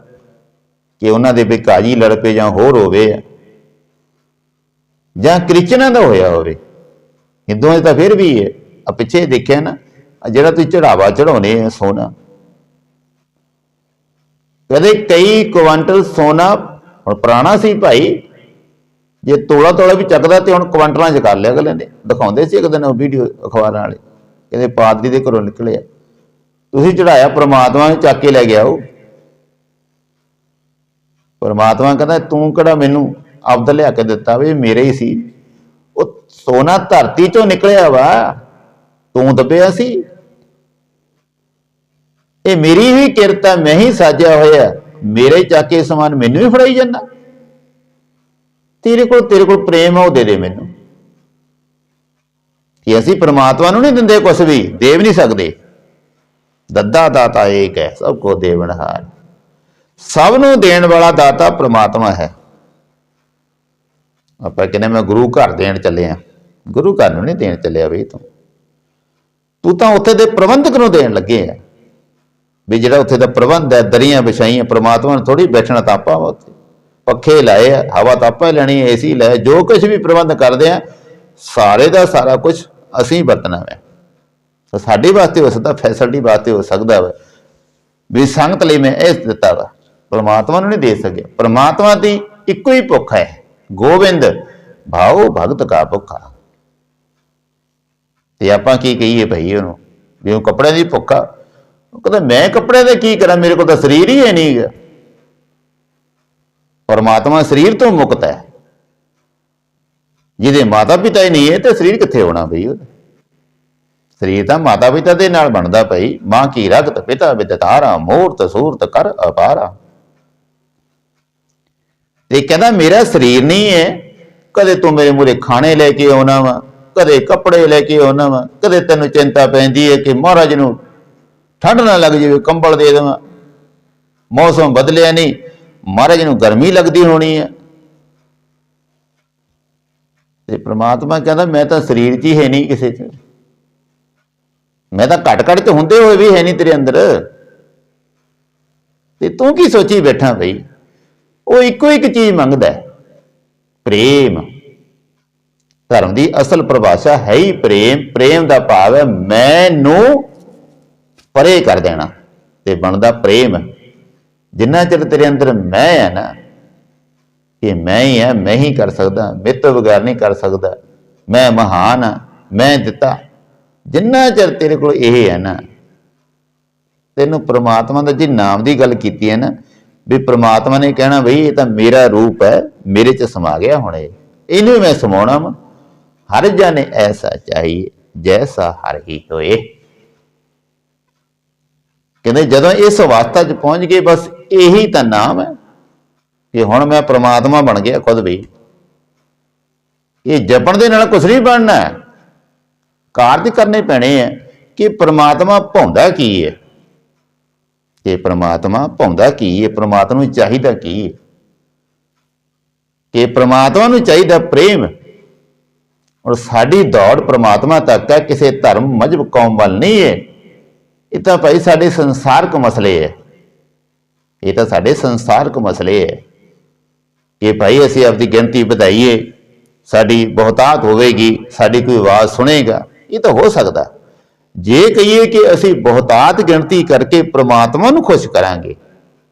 ਕਿ ਉਹਨਾਂ ਦੇ ਵੀ ਕਾਜੀ ਲੜ ਪਏ ਜਾਂ ਹੋਰ ਹੋਵੇ ਜਾਂ ਕ੍ਰਿਸਚਨਾਂ ਦਾ ਹੋਇਆ ਹੋਵੇ। ਹਿੰਦੂਆਂ 'ਚ ਤਾਂ ਫਿਰ ਵੀ ਹੈ ਆ ਪਿੱਛੇ ਦੇਖਿਆ ਨਾ ਜਿਹੜਾ ਤੁਸੀਂ ਚੜਾਵਾ ਚੜਾਉਨੇ ਆ ਸੋਨਾ। ਕਦੇ ਕਈ ਕੁਆਂਟਲ ਸੋਨਾ ਹੁਣ ਪੁਰਾਣਾ ਸੀ ਭਾਈ, ਜੇ ਤੋਲਾ ਤੋਲਾ ਵੀ ਚੱਕਦਾ ਤੇ ਹੁਣ ਕੁਆਂਟਲਾਂ 'ਚ ਕਰ ਲਿਆ ਅਗਲੇ ਨੇ। ਦਿਖਾਉਂਦੇ ਸੀ ਇੱਕ ਦਿਨ ਉਹ ਵੀਡੀਓ ਅਖਬਾਰਾਂ ਵਾਲੇ, ਕਹਿੰਦੇ ਪਾਦਰੀ ਦੇ ਘਰੋਂ ਨਿਕਲਿਆ ਤੁਸੀਂ ਚੜਾਇਆ, ਪ੍ਰਮਾਤਮਾ ਨੂੰ ਚੱਕ ਕੇ ਲੈ ਗਿਆ ਉਹ ਪਰਮਾਤਮਾ ਕਹਿੰਦਾ, ਤੂੰ ਕਿਹੜਾ ਮੈਨੂੰ ਅਬਦ ਲਿਆ ਕੇ ਦਿੱਤਾ ਵੀ ਇਹ ਮੇਰੇ ਹੀ ਸੀ? ਉਹ ਸੋਨਾ ਧਰਤੀ ਚੋਂ ਨਿਕਲਿਆ ਵਾ। ਤੂੰ ਦੱਬਿਆ ਸੀ। ਇਹ ਮੇਰੀ ਹੀ ਕਿਰਤ ਹੈ ਮੈਂ ਹੀ ਸਾਜਿਆ ਹੋਇਆ। ਮੇਰੇ ਚੱਕ ਕੇ ਸਮਾਨ ਮੈਨੂੰ ਹੀ ਫੜਾਈ ਜਾਂਦਾ। ਤੇਰੇ ਕੋਲ ਤੇਰੇ ਕੋਲ ਪ੍ਰੇਮ ਆ, ਉਹ ਦੇ ਦੇ ਮੈਨੂੰ। ਕਿ ਅਸੀਂ ਪ੍ਰਮਾਤਮਾ ਨੂੰ ਨਹੀਂ ਦਿੰਦੇ ਕੁਝ ਵੀ, ਦੇ ਵੀ ਨਹੀਂ ਸਕਦੇ। ਦੱਦਾ ਦਾਤਾ ਏਕ ਹੈ, ਸਭ ਕੋ ਦੇਵਨਹਾਰ ਸਭ ਨੂੰ ਦੇਣ ਵਾਲਾ ਦਾਤਾ ਪ੍ਰਮਾਤਮਾ ਹੈ। ਆਪਾਂ ਕਹਿੰਦੇ ਮੈਂ ਗੁਰੂ ਘਰ ਦੇਣ ਚੱਲੇ ਆ। ਗੁਰੂ ਘਰ ਨੂੰ ਨਹੀਂ ਦੇਣ ਚੱਲਿਆ ਬਈ ਤੂੰ। ਤੂੰ ਤਾਂ ਉੱਥੇ ਦੇ ਪ੍ਰਬੰਧਕ ਨੂੰ ਦੇਣ ਲੱਗੇ ਆ। ਵੀ ਜਿਹੜਾ ਉੱਥੇ ਦਾ ਪ੍ਰਬੰਧ ਹੈ, ਦਰੀਆਂ ਵਿਛਾਈਆਂ, ਪ੍ਰਮਾਤਮਾ ਨੇ ਥੋੜੀ ਬੈਠਣਾ ਤਾਂ ਆਪਾਂ ਉੱਥੇ। ਪੱਖੇ ਲਾਏ ਆ, ਹਵਾ ਤਾਂ ਆਪਾਂ ਹੀ ਲੈਣੀ ਏਸੀ ਲਾਏ ਜੋ ਕੁਝ ਵੀ ਪ੍ਰਬੰਧ ਕਰਦੇ ਆ, ਸਾਰੇ ਦਾ ਸਾਰਾ ਕੁਝ ਅਸੀਂ ਵਰਤਣਾ ਹੈ ਤਾਂ ਸਾਡੇ ਵਾਸਤੇ ਹੋ ਸਕਦਾ, ਫੈਸਿਲਿਟੀ ਵਾਸਤੇ ਹੋ ਸਕਦਾ ਵਾ ਵੀ ਸੰਗਤ ਲਈ ਮੈਂ ਇਹ ਦਿੱਤਾ ਵਾ। ਪਰਮਾਤਮਾ ਨੂੰ ਨਹੀਂ ਦੇ ਸਕਿਆ। ਪਰਮਾਤਮਾ ਦੀ ਇੱਕੋ ਹੀ ਭੁੱਖ ਹੈ। ਗੋਬਿੰਦ ਭਾਉ ਭਗਤ ਕਾ ਭੁੱਖਾ। ਤੇ ਆਪਾਂ ਕੀ ਕਹੀਏ ਭਈ ਉਹਨੂੰ? ਵੀ ਉਹ ਕੱਪੜੇ ਦੀ ਭੁੱਖਾ ਉਹ ਕਹਿੰਦਾ, ਮੈਂ ਕੱਪੜੇ ਦੇ ਕੀ ਕਰਾਂ? ਮੇਰੇ ਕੋਲ ਤਾਂ ਸਰੀਰ ਹੀ ਹੈ ਨਹੀਂ ਗਾ। ਪਰਮਾਤਮਾ ਸਰੀਰ ਤੋਂ ਮੁਕਤ ਹੈ। ਜਿਹਦੇ ਮਾਤਾ ਪਿਤਾ ਹੀ ਨਹੀਂ ਹੈ ਤੇ ਸਰੀਰ ਕਿੱਥੇ ਹੋਣਾ ਭਈ ਉਹਦਾ ਸਰੀਰ ਤਾਂ ਮਾਤਾ ਪਿਤਾ ਦੇ ਨਾਲ ਬਣਦਾ ਭਈ ਮਾਂ ਕੀ ਰਗਤ ਪਿਤਾ ਵਿਦਤਾਰਾ, ਮੂਰਤ ਸੂਰਤ ਕਰ ਅਪਾਰਾ। ਤੇ ਕਹਿੰਦਾ, ਮੇਰਾ ਸਰੀਰ ਨਹੀਂ ਹੈ। ਕਦੇ ਤੂੰ ਮੇਰੇ ਮੂਰੇ ਖਾਣੇ ਲੈ ਕੇ ਆਉਣਾ ਵਾ, ਕਦੇ ਕੱਪੜੇ ਲੈ ਕੇ ਆਉਣਾ ਵਾ, ਕਦੇ ਤੈਨੂੰ ਚਿੰਤਾ ਪੈਂਦੀ ਹੈ ਕਿ ਮਹਾਰਾਜ ਨੂੰ ਠੰਡ ਨਾ ਲੱਗ ਜਾਵੇ, ਕੰਬਲ ਦੇ ਦੇਵਾਂ। ਮੌਸਮ ਬਦਲਿਆ ਨਹੀਂ, ਮਹਾਰਾਜ ਨੂੰ ਗਰਮੀ ਲੱਗਦੀ ਹੋਣੀ ਹੈ। ਤੇ ਪ੍ਰਮਾਤਮਾ ਕਹਿੰਦਾ, ਮੈਂ ਤਾਂ ਸਰੀਰ 'ਚ ਹੀ ਹੈ ਨਹੀਂ ਕਿਸੇ 'ਚ। ਮੈਂ ਤਾਂ ਘਟ ਘਟ ਚ ਹੁੰਦੇ ਹੋਏ ਵੀ ਹੈ ਨਹੀਂ ਤੇਰੇ ਅੰਦਰ। ਤੇ ਤੂੰ ਕੀ ਸੋਚੀ ਬੈਠਾ ਬਈ? ਉਹ ਇੱਕੋ ਇੱਕ ਚੀਜ਼ ਮੰਗਦਾ ਪ੍ਰੇਮ। ਧਰਮ ਦੀ ਅਸਲ ਪਰਿਭਾਸ਼ਾ ਹੈ ਹੀ ਪ੍ਰੇਮ। ਪ੍ਰੇਮ ਦਾ ਭਾਵ ਹੈ, ਮੈਨੂੰ ਪਰੇ ਕਰ ਦੇਣਾ ਤੇ ਬਣਦਾ ਪ੍ਰੇਮ। ਜਿੰਨਾ ਚਿਰ ਤੇਰੇ ਅੰਦਰ ਮੈਂ ਹੈ ਨਾ ਕਿ ਮੈਂ ਹੀ ਹੈ ਮੈਂ ਹੀ ਕਰ ਸਕਦਾ, ਮੇਰੇ ਤੋਂ ਬਗੈਰ ਨਹੀਂ ਕਰ ਸਕਦਾ। ਮੈਂ ਮਹਾਨ ਹਾਂ ਮੈਂ ਦਿੱਤਾ। ਜਿੰਨਾ ਚਿਰ ਤੇਰੇ ਕੋਲ ਇਹ ਹੈ ਨਾ, ਤੈਨੂੰ ਪ੍ਰਮਾਤਮਾ ਦਾ ਜੀ ਨਾਮ ਦੀ ਗੱਲ ਕੀਤੀ ਹੈ ਨਾ, ਵੀ ਪ੍ਰਮਾਤਮਾ ਨੇ ਕਹਿਣਾ ਬਈ ਇਹ ਤਾਂ ਮੇਰਾ ਰੂਪ ਹੈ, ਮੇਰੇ ਚ ਸਮਾ ਗਿਆ ਹੁਣ ਇਹ। ਇਹਨੂੰ ਮੈਂ ਸਮਾਉਣਾ ਵਾ। ਹਰ ਜਾਣੇ ਐਸਾ ਚਾਹੀਏ, ਜੈਸਾ ਹਰ ਹੀ ਹੋਏ। ਕਹਿੰਦੇ ਜਦੋਂ ਇਸ ਅਵਸਥਾ 'ਚ ਪਹੁੰਚ ਗਏ, ਬਸ ਇਹੀ ਤਾਂ ਨਾਮ ਹੈ ਕਿ ਹੁਣ ਮੈਂ ਪ੍ਰਮਾਤਮਾ ਬਣ ਗਿਆ ਖੁਦ ਵੀ। ਇਹ ਜਪਣ ਦੇ ਨਾਲ ਕੁਝ ਨਹੀਂ ਬਣਨਾ। ਕਾਰਜ ਕਰਨੇ ਪੈਣੇ ਆ ਕਿ ਪ੍ਰਮਾਤਮਾ ਭੌਂਦਾ ਕੀ ਹੈ ਕਿ ਪ੍ਰਮਾਤਮਾ ਭੌਂਦਾ ਕੀ ਹੈ ਪ੍ਰਮਾਤਮਾ ਨੂੰ ਚਾਹੀਦਾ ਕੀ ਹੈ ਕਿ ਪ੍ਰਮਾਤਮਾ ਨੂੰ ਚਾਹੀਦਾ ਪ੍ਰੇਮ। ਔਰ ਸਾਡੀ ਦੌੜ ਪ੍ਰਮਾਤਮਾ ਤੱਕ ਹੈ, ਕਿਸੇ ਧਰਮ ਮਜਬ ਕੌਮ ਵੱਲ ਨਹੀਂ ਹੈ ਇਹ ਤਾਂ ਭਾਈ ਸਾਡੇ ਸੰਸਾਰਕ ਮਸਲੇ ਹੈ। ਇਹ ਤਾਂ ਸਾਡੇ ਸੰਸਾਰਕ ਮਸਲੇ ਹੈ। ਕਿ ਭਾਈ ਅਸੀਂ ਆਪਦੀ ਗਿਣਤੀ ਵਧਾਈਏ, ਸਾਡੀ ਬਹੁਤਾਤ ਹੋਵੇਗੀ, ਸਾਡੀ ਕੋਈ ਆਵਾਜ਼ ਸੁਣੇਗਾ, ਇਹ ਤਾਂ ਹੋ ਸਕਦਾ। ਜੇ ਕਹੀਏ ਕਿ ਅਸੀਂ ਬਹੁਤਾਤ ਗਿਣਤੀ ਕਰਕੇ ਪ੍ਰਮਾਤਮਾ ਨੂੰ ਖੁਸ਼ ਕਰਾਂਗੇ,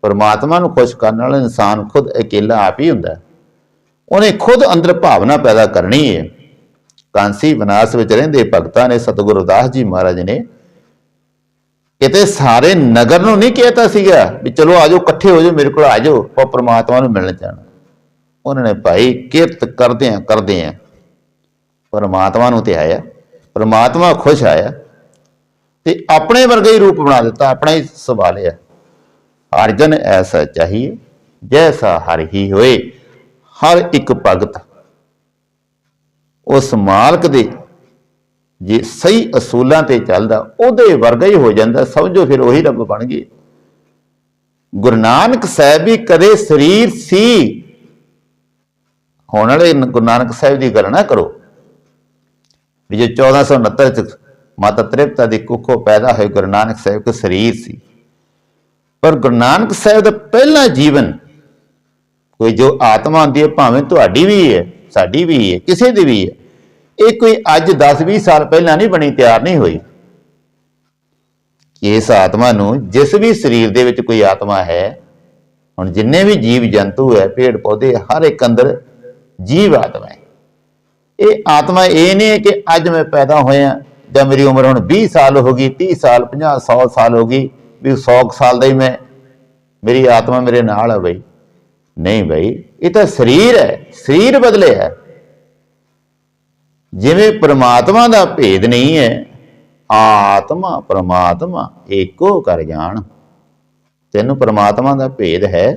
ਪ੍ਰਮਾਤਮਾ ਨੂੰ ਖੁਸ਼ ਕਰਨ ਵਾਲਾ ਇਨਸਾਨ ਖੁਦ ਇਕੱਲਾ ਆਪ ਹੀ ਹੁੰਦਾ। ਉਹਨੇ ਖੁਦ ਅੰਦਰ ਭਾਵਨਾ ਪੈਦਾ ਕਰਨੀ ਹੈ। ਕਾਂਸੀ ਬਨਾਸ ਵਿੱਚ ਰਹਿੰਦੇ ਭਗਤਾਂ ਨੇ ਸਤਿਗੁਰੂ ਦਾਸ ਜੀ ਮਹਾਰਾਜ ਨੇ ਕਿਤੇ ਸਾਰੇ ਨਗਰ ਨੂੰ ਨਹੀਂ ਕਹਿਤਾ ਸੀਗਾ ਵੀ ਚਲੋ ਆਜੋ ਇਕੱਠੇ ਹੋ ਜਾਓ, ਮੇਰੇ ਕੋਲ ਆਜੋ ਉਹ ਪ੍ਰਮਾਤਮਾ ਨੂੰ ਮਿਲਣ ਜਾਣਾ। ਉਹਨਾਂ ਨੇ ਭਾਈ ਕਿਰਤ ਕਰਦੇ ਆ ਕਰਦੇ ਆ ਪਰਮਾਤਮਾ ਨੂੰ ਤੇ ਆਇਆ। ਪਰਮਾਤਮਾ ਖੁਸ਼ ਆਇਆ ਤੇ ਆਪਣੇ ਵਰਗਾ ਹੀ ਰੂਪ ਬਣਾ ਦਿੱਤਾ, ਆਪਣਾ ਹੀ ਸੁਭਾਅ ਲਿਆ। ਅਰਜਨ ਐਸਾ ਚਾਹੀਏ, ਜੈਸਾ ਹਰ ਹੀ ਹੋਏ, ਹਰ ਇੱਕ ਭਗਤ ਉਸ ਮਾਲਕ ਦੇ ਜੇ ਸਹੀ ਅਸੂਲਾਂ ਤੇ ਚੱਲਦਾ, ਉਹਦੇ ਵਰਗਾ ਹੀ ਹੋ ਜਾਂਦਾ, ਸਮਝੋ ਫਿਰ ਉਹੀ ਰੱਬ ਬਣ ਗਏ। ਗੁਰੂ ਨਾਨਕ ਸਾਹਿਬ ਵੀ ਕਦੇ ਸਰੀਰ ਸੀ। ਹੁਣ ਵਾਲੇ ਗੁਰੂ ਨਾਨਕ ਸਾਹਿਬ ਦੀ ਗੱਲ ਨਾ ਕਰੋ। ਵੀ ਜੋ 1469 ਚ ਮਾਤਾ ਤ੍ਰਿਪਤਾ ਦੀ ਕੁੱਖੋਂ ਪੈਦਾ ਹੋਏ ਗੁਰੂ ਨਾਨਕ ਸਾਹਿਬ ਕੋ ਸਰੀਰ ਸੀ। ਪਰ ਗੁਰੂ ਨਾਨਕ ਸਾਹਿਬ ਦਾ ਪਹਿਲਾ ਜੀਵਨ ਕੋਈ ਜੋ ਆਤਮਾ ਹੁੰਦੀ ਹੈ, ਭਾਵੇਂ ਤੁਹਾਡੀ ਵੀ ਹੈ, ਸਾਡੀ ਵੀ ਹੈ, ਕਿਸੇ ਦੀ ਵੀ ਹੈ ਇਹ ਕੋਈ ਅੱਜ 10 20 ਸਾਲ ਪਹਿਲਾਂ ਨਹੀਂ ਬਣੀ, ਤਿਆਰ ਨਹੀਂ ਹੋਈ। ਇਸ ਆਤਮਾ ਨੂੰ ਜਿਸ ਵੀ ਸਰੀਰ ਦੇ ਵਿੱਚ ਕੋਈ ਆਤਮਾ ਹੈ, ਹੁਣ ਜਿੰਨੇ ਵੀ ਜੀਵ ਜੰਤੂ ਹੈ, ਪੇੜ ਪੌਦੇ, ਹਰ ਇੱਕ ਅੰਦਰ ਜੀਵ ਆਤਮਾ ਹੈ। ਇਹ ਆਤਮਾ ਇਹ ਨਹੀਂ ਕਿ ਅੱਜ ਮੈਂ ਪੈਦਾ ਹੋਇਆ, ਜਾਂ ਮੇਰੀ ਉਮਰ ਹੁਣ 20 ਸਾਲ ਹੋ ਗਈ 30 ਸਾਲ 50 100 ਸਾਲ ਹੋ ਗਈ, ਵੀ 100 ਕੁ ਸਾਲ ਦਾ ਹੀ ਮੈਂ, ਮੇਰੀ ਆਤਮਾ ਮੇਰੇ ਨਾਲ ਹੈ ਬਈ। ਨਹੀਂ ਬਈ, ਇਹ ਤਾਂ ਸਰੀਰ ਹੈ, ਸਰੀਰ ਬਦਲੇ ਹੈ। ਜਿਵੇਂ ਪ੍ਰਮਾਤਮਾ ਦਾ ਭੇਦ ਨਹੀਂ ਹੈ, ਆਤਮਾ ਪ੍ਰਮਾਤਮਾ ਏਕੋ ਕਰ ਜਾਣ। ਤੈਨੂੰ ਪ੍ਰਮਾਤਮਾ ਦਾ ਭੇਦ ਹੈ।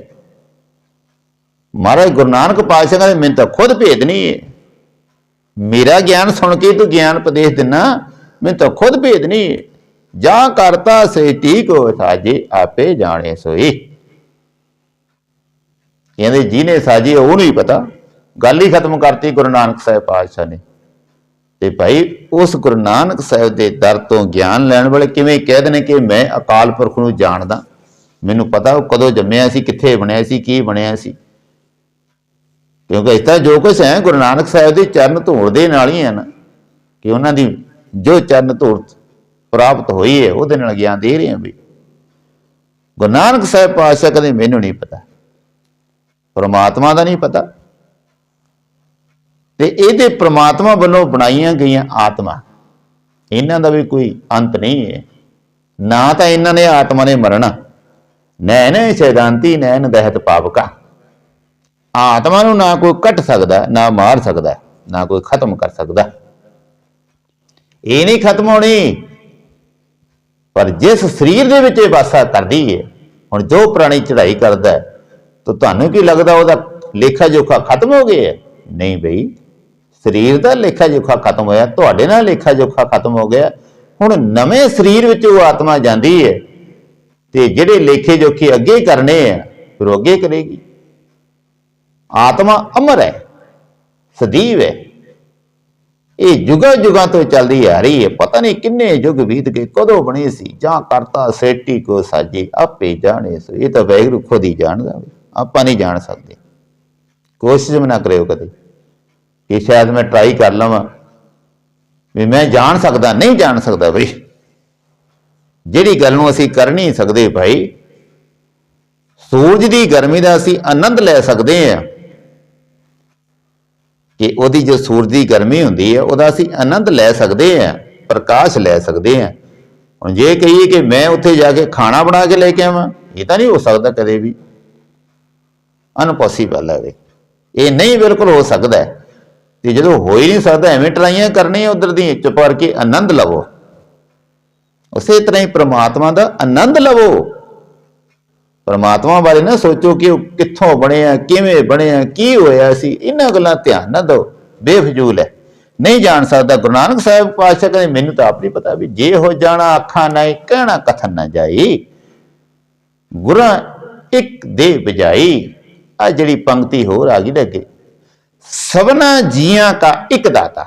ਮਹਾਰਾਜ ਗੁਰੂ ਨਾਨਕ ਪਾਤਸ਼ਾਹ ਕਹਿੰਦੇ, ਮੈਨੂੰ ਤਾਂ ਖੁਦ ਭੇਦ ਨਹੀਂ ਹੈ। ਮੇਰਾ ਗਿਆਨ ਸੁਣ ਕੇ ਤੂੰ ਗਿਆਨ ਉਪਦੇਸ਼ ਦਿਨਾ, ਮੈਨੂੰ ਤਾਂ ਖੁਦ ਭੇਦ ਨਹੀਂ ਹੈ। ਜਾਂ ਕਰਤਾ ਸੇ ਟੀਕੋ ਸਾਜੇ ਆਪੇ ਜਾਣੇ ਸੋਈ ਕਹਿੰਦੇ ਜਿਹਨੇ ਸਾਜੀ, ਉਹਨੂੰ ਹੀ ਪਤਾ। ਗੱਲ ਹੀ ਖਤਮ ਕਰਤੀ ਗੁਰੂ ਨਾਨਕ ਸਾਹਿਬ ਪਾਤਸ਼ਾਹ ਨੇ। ਤੇ ਭਾਈ ਉਸ ਗੁਰੂ ਨਾਨਕ ਸਾਹਿਬ ਦੇ ਦਰ ਤੋਂ ਗਿਆਨ ਲੈਣ ਵਾਲੇ ਕਿਵੇਂ ਕਹਿ ਨੇ ਕਿ ਮੈਂ ਅਕਾਲ ਪੁਰਖ ਨੂੰ ਜਾਣਦਾ? ਮੈਨੂੰ ਪਤਾ ਉਹ ਕਦੋਂ ਜੰਮਿਆ ਸੀ, ਕਿੱਥੇ ਬਣਿਆ ਸੀ, ਕੀ ਬਣਿਆ ਸੀ। ਕਿਉਂਕਿ ਇਸ ਤਰ੍ਹਾਂ ਜੋ ਕੁਛ ਹੈ, ਗੁਰੂ ਨਾਨਕ ਸਾਹਿਬ ਦੇ ਚਰਨ ਧੂੜ ਦੇ ਨਾਲ ਹੀ ਹੈ ਨਾ, ਕਿ ਉਹਨਾਂ ਦੀ ਜੋ ਚਰਨ ਧੂੜ ਪ੍ਰਾਪਤ ਹੋਈ ਹੈ, ਉਹਦੇ ਨਾਲ ਗਿਆਨ ਦੇ ਰਹੇ ਹਾਂ ਵੀ। ਗੁਰੂ ਨਾਨਕ ਸਾਹਿਬ ਪਾਤਸ਼ਾਹ ਕਦੇ ਮੈਨੂੰ ਨਹੀਂ ਪਤਾ। ਪਰਮਾਤਮਾ ਦਾ ਨਹੀਂ ਪਤਾ। ਤੇ ਇਹਦੇ ਪ੍ਰਮਾਤਮਾ ਵੱਲੋਂ ਬਣਾਈਆਂ ਗਈਆਂ ਆਤਮਾ। ਇਹਨਾਂ ਦਾ ਵੀ ਕੋਈ ਅੰਤ ਨਹੀਂ ਹੈ। ਨਾ ਤਾਂ ਇਹਨਾਂ ਨੇ ਆਤਮਾ ਨੇ ਮਰਨਾ। ਨੈਣ ਸੈਦਾਂਤੀ, ਨੈਣ ਦਹਿਤ ਪਾਵਕਾ। ਆਤਮਾ ਨੂੰ ਨਾ ਕੋਈ ਕੱਟ ਸਕਦਾ, ਨਾ ਮਾਰ ਸਕਦਾ, ਨਾ ਕੋਈ ਖਤਮ ਕਰ ਸਕਦਾ। ਇਹ ਨਹੀਂ ਖਤਮ ਹੋਣੀ। ਪਰ ਜਿਸ ਸਰੀਰ ਦੇ ਵਿੱਚ ਇਹ ਵਾਸਾ ਕਰਦੀ ਹੈ, ਹੁਣ ਜੋ ਪ੍ਰਾਣੀ ਚੜ੍ਹਾਈ ਕਰਦਾ ਤਾਂ ਤੁਹਾਨੂੰ ਕੀ ਲੱਗਦਾ ਉਹਦਾ ਲੇਖਾ ਜੋਖਾ ਖਤਮ ਹੋ ਗਿਆ ਹੈ? ਨਹੀਂ ਬਈ। ਸਰੀਰ ਦਾ ਲੇਖਾ ਜੋਖਾ ਖਤਮ ਹੋਇਆ, ਤੁਹਾਡੇ ਨਾਲ ਲੇਖਾ ਜੋਖਾ ਖਤਮ ਹੋ ਗਿਆ। ਹੁਣ ਨਵੇਂ ਸਰੀਰ ਵਿੱਚ ਉਹ ਆਤਮਾ ਜਾਂਦੀ ਹੈ ਤੇ ਜਿਹੜੇ ਲੇਖੇ ਜੋਖੇ ਅੱਗੇ ਕਰਨੇ ਆ, ਫਿਰ ਉਹ ਅੱਗੇ ਕਰੇਗੀ। ਆਤਮਾ ਅਮਰ ਹੈ, ਸਦੀਵ ਹੈ। ਇਹ ਜੁਗਾ ਜੁਗਾ ਤੋਂ ਚੱਲਦੀ ਆ ਰਹੀ ਹੈ ਪਤਾ ਨਹੀਂ ਕਿੰਨੇ ਯੁੱਗ ਬੀਤ ਗਏ, ਕਦੋਂ ਬਣੀ ਸੀ, ਜਾਂ ਕਰਤਾ ਸੇਟੀ ਕੋ ਸਾਜੇ, ਆਪੇ ਜਾਣੇ ਸੋ। ਇਹ ਤਾਂ ਵੈਗਰੂ ਖੁਦ ਹੀ ਜਾਣਦਾ ਵਾ। ਆਪਾਂ ਨਹੀਂ ਜਾਣ ਸਕਦੇ। ਕੋਸ਼ਿਸ਼ ਵੀ ਨਾ ਕਰਿਓ ਕਦੇ। ਕਿ ਸ਼ਾਇਦ ਮੈਂ ਟਰਾਈ ਕਰ ਲਵਾਂ। ਵੀ ਮੈਂ ਜਾਣ ਸਕਦਾ, ਨਹੀਂ ਜਾਣ ਸਕਦਾ ਬਈ। ਜਿਹੜੀ ਗੱਲ ਨੂੰ ਅਸੀਂ ਕਰ ਨਹੀਂ ਸਕਦੇ ਭਾਈ, ਸੂਰਜ ਦੀ ਗਰਮੀ ਦਾ ਅਸੀਂ ਆਨੰਦ ਲੈ ਸਕਦੇ ਹਾਂ। ਕਿ ਉਹਦੀ ਜੋ ਸੂਰਜ ਦੀ ਗਰਮੀ ਹੁੰਦੀ ਹੈ, ਉਹਦਾ ਅਸੀਂ ਆਨੰਦ ਲੈ ਸਕਦੇ ਹਾਂ, ਪ੍ਰਕਾਸ਼ ਲੈ ਸਕਦੇ ਹਾਂ। ਹੁਣ ਜੇ ਕਹੀਏ ਕਿ ਮੈਂ ਉੱਥੇ ਜਾ ਕੇ ਖਾਣਾ ਬਣਾ ਕੇ ਲੈ ਕੇ ਆਵਾਂ, ਇਹ ਤਾਂ ਨਹੀਂ ਹੋ ਸਕਦਾ ਕਦੇ ਵੀ। ਅਨਪੋਸੀਬਲ ਹੈ ਇਹ। ਇਹ ਨਹੀਂ ਬਿਲਕੁਲ ਹੋ ਸਕਦਾ। ਤੇ ਜਦੋਂ ਹੋ ਹੀ ਨਹੀਂ ਸਕਦਾ, ਐਵੇਂ ਟਰਾਈਆਂ ਕਰਨੀਆਂ ਉਧਰ ਦੀ ਚੁਪਰ ਕੇ ਆਨੰਦ ਲਵੋ। ਉਸੇ ਤਰ੍ਹਾਂ ਹੀ ਪ੍ਰਮਾਤਮਾ ਦਾ ਆਨੰਦ ਲਵੋ। ਪਰਮਾਤਮਾ ਬਾਰੇ ਨਾ ਸੋਚੋ ਕਿ ਉਹ ਕਿੱਥੋਂ ਬਣਿਆ ਕਿਵੇਂ ਬਣਿਆ ਕੀ ਹੋਇਆ ਸੀ, ਇਹਨਾਂ ਗੱਲਾਂ ਧਿਆਨ ਨਾ ਦਿਓ। ਬੇਫਜ਼ੂਲ ਹੈ। ਨਹੀਂ ਜਾਣ ਸਕਦਾ। ਗੁਰੂ ਨਾਨਕ ਸਾਹਿਬ ਪਾਤਸ਼ਾਹ ਕਹਿੰਦੇ, ਮੈਨੂੰ ਤਾਂ ਆਪ ਨਹੀਂ ਪਤਾ ਵੀ ਜੇ ਹੋ ਜਾਣਾ, ਅੱਖਾਂ ਨਹੀਂ ਕਹਿਣਾ, ਕਥਨ ਨਾ ਜਾਈ। ਗੁਰਾਂ ਇੱਕ ਦੇ ਬਜਾਈ ਆ ਜਿਹੜੀ ਪੰਕਤੀ ਹੋਰ ਆ ਗਈ ਲੱਗੇ ਸਭਨਾ ਜੀਆਂ ਕਾ ਇੱਕ ਦਾਤਾ।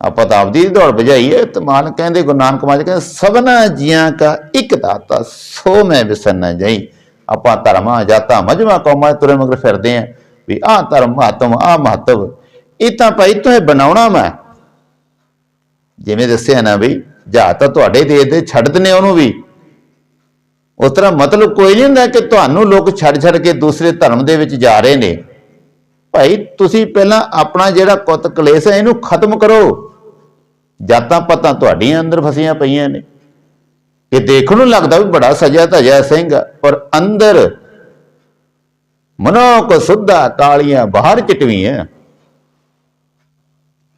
ਆਪਾਂ ਤਾਂ ਆਪਦੀ ਦੌੜ ਭਜਾਈ ਹੈ ਤੇ ਮਾਨ ਕਹਿੰਦੇ, ਗੁਰੂ ਨਾਨਕ ਮਾਜ ਕਹਿੰਦੇ, ਸਭਨਾ ਜੀਆਂ ਕਾ ਇੱਕ ਦਾਤਾ, ਸੋ ਮੈਂ ਵਿਸਰ ਨਾ ਜਾਈ। ਆਪਾਂ ਧਰਮਾਂ ਜਾਤਾਂ, ਮਜਮਾ ਕੌਮਾਂ ਤੁਰੇ ਮਗਰ ਫਿਰਦੇ ਆਂ ਵੀ ਆਹ ਧਰਮ ਮਹੱਤਵ, ਆਹ ਮਹੱਤਵ, ਇਹ ਤਾਂ ਭਾਈ ਤੂੰ ਬਣਾਉਣਾ ਮੈਂ। ਜਿਵੇਂ ਦੱਸਿਆ ਨਾ ਬਈ, ਜਾਂ ਤਾਂ ਤੁਹਾਡੇ ਦੇ ਦੇ ਛੱਡ ਦਨੇ ਉਹਨੂੰ ਵੀ। ਉਸ ਤਰ੍ਹਾਂ ਮਤਲਬ ਕੋਈ ਨਹੀਂ ਹੁੰਦਾ ਕਿ ਤੁਹਾਨੂੰ ਲੋਕ ਛੱਡ ਛੱਡ ਕੇ ਦੂਸਰੇ ਧਰਮ ਦੇ ਵਿੱਚ ਜਾ ਰਹੇ ਨੇ। ਭਾਈ, ਤੁਸੀਂ ਪਹਿਲਾਂ ਆਪਣਾ ਜਿਹੜਾ ਕੁੱਤ ਕਲੇਸ਼ ਹੈ, ਇਹਨੂੰ ਖਤਮ ਕਰੋ। ਜਾਤਾਂ ਪਤਾਂ ਤੁਹਾਡੀਆਂ ਅੰਦਰ ਫਸੀਆਂ ਪਈਆਂ ਨੇ। ਇਹ ਦੇਖਣ ਨੂੰ ਲੱਗਦਾ ਵੀ ਬੜਾ ਸਜਾ ਧਜਿਆ ਸਿੰਘ ਪਰ ਅੰਦਰ ਮਨੋ ਕੋ ਸੁੱਧਾ ਕਾਲੀਆਂ ਬਾਹਰ ਚਟਵੀਆਂ।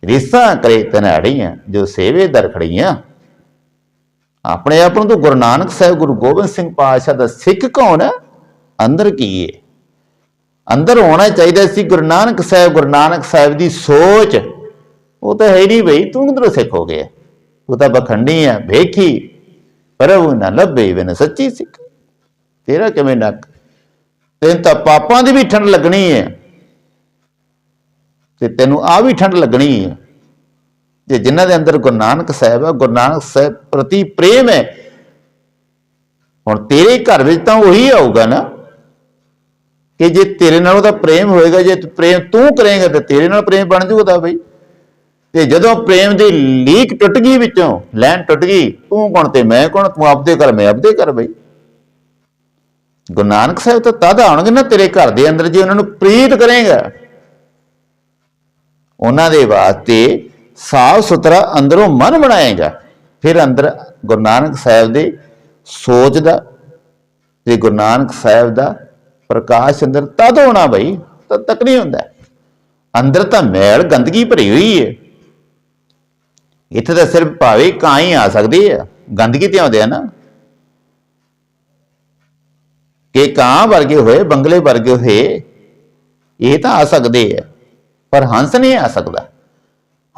ਰਿਸਾ ਕਰੇ ਤਨਾੜੀਆਂ ਜੋ ਸੇਵੇ ਦਰ ਖੜੀਆਂ। ਆਪਣੇ ਆਪ ਨੂੰ ਤਾਂ ਗੁਰੂ ਨਾਨਕ ਸਾਹਿਬ, ਗੁਰੂ ਗੋਬਿੰਦ ਸਿੰਘ ਪਾਤਸ਼ਾਹ ਦਾ ਸਿੱਖ ਕੌਣ ਹੈ? ਅੰਦਰ ਕੀ ਹੈ ਅੰਦਰ ਹੋਣਾ ਚਾਹੀਦਾ ਸੀ ਗੁਰੂ ਨਾਨਕ ਸਾਹਿਬ, ਗੁਰੂ ਨਾਨਕ ਸਾਹਿਬ ਦੀ ਸੋਚ। ਉਹ ਤਾਂ ਹੈ ਨਹੀਂ ਬਈ, ਤੂੰ ਕਿਧਰੋਂ ਸਿੱਖ ਹੋ ਗਿਆ? ਉਹ ਤਾਂ ਬਖੰਡੀ ਆ, ਵੇਖੀ। ਪ੍ਰਭੂ ਨਾ ਲੱਭੇ ਬਿਨ ਸੱਚੀ ਸਿੱਖ। ਤੇਰਾ ਕਿਵੇਂ ਨੱਕ? ਤੈਨੂੰ ਤਾਂ ਪਾਪਾਂ ਦੀ ਵੀ ਠੰਡ ਲੱਗਣੀ ਹੈ ਤੇ ਤੈਨੂੰ ਆ ਵੀ ਠੰਡ ਲੱਗਣੀ ਹੈ ਜੇ ਜਿਨ੍ਹਾਂ ਦੇ ਅੰਦਰ ਗੁਰੂ ਨਾਨਕ ਸਾਹਿਬ ਹੈ ਗੁਰੂ ਨਾਨਕ ਸਾਹਿਬ ਪ੍ਰਤੀ ਪ੍ਰੇਮ ਹੈ, ਹੁਣ ਤੇਰੇ ਘਰ ਵਿੱਚ ਤਾਂ ਉਹੀ ਆਊਗਾ ਨਾ। ਕਿ ਜੇ ਤੇਰੇ ਨਾਲ ਉਹਦਾ ਪ੍ਰੇਮ ਹੋਏਗਾ, ਜੇ ਪ੍ਰੇਮ ਤੂੰ ਕਰੇਗਾ ਤੇ ਤੇਰੇ ਨਾਲ ਪ੍ਰੇਮ ਬਣ ਜਾਊਗਾ ਬਈ। ਤੇ ਜਦੋਂ ਪ੍ਰੇਮ ਦੀ ਲੀਕ ਟੁੱਟ ਗਈ ਵਿੱਚੋਂ, ਲੈਣ ਟੁੱਟ ਗਈ, ਤੂੰ ਕੌਣ ਤੇ ਮੈਂ ਕੌਣ? ਤੂੰ ਆਪਦੇ ਕਰ ਮੈਂ ਆਪਦੇ ਕਰ ਬਈ। ਗੁਰੂ ਨਾਨਕ ਸਾਹਿਬ ਤਾਂ ਤਦ ਆਉਣਗੇ ਨਾ ਤੇਰੇ ਘਰ ਦੇ ਅੰਦਰ ਜੇ ਉਹਨਾਂ ਨੂੰ ਪ੍ਰੀਤ ਕਰੇਗਾ। ਉਹਨਾਂ ਦੇ ਵਾਸਤੇ ਸਾਫ਼ ਸੁਥਰਾ ਅੰਦਰੋਂ ਮਨ ਬਣਾਏਗਾ। ਫਿਰ ਅੰਦਰ ਗੁਰੂ ਨਾਨਕ ਸਾਹਿਬ ਦੇ ਸੋਚ ਦਾ, ਤੇ ਗੁਰੂ ਨਾਨਕ ਸਾਹਿਬ ਦਾ ਪ੍ਰਕਾਸ਼ ਅੰਦਰ ਤਦ ਹੋਣਾ ਬਈ, ਤਦ ਤੱਕ ਨਹੀਂ ਹੁੰਦਾ। ਅੰਦਰ ਤਾਂ ਮੈਲ ਗੰਦਗੀ ਭਰੀ ਹੋਈ ਹੈ ਇੱਥੇ ਤਾਂ ਸਿਰਫ ਭਾਵੇਂ ਕਾਂ ਹੀ ਆ ਸਕਦੀ ਹੈ ਗੰਦਗੀ ਤੇ ਆਉਂਦੇ ਆ ਨਾ। ਕਿ ਕਾਂ ਵਰਗੇ ਹੋਏ, ਬੰਗਲੇ ਵਰਗੇ ਹੋਏ, ਇਹ ਤਾਂ ਆ ਸਕਦੇ ਆ। ਪਰ ਹੰਸ ਨਹੀਂ ਆ ਸਕਦਾ।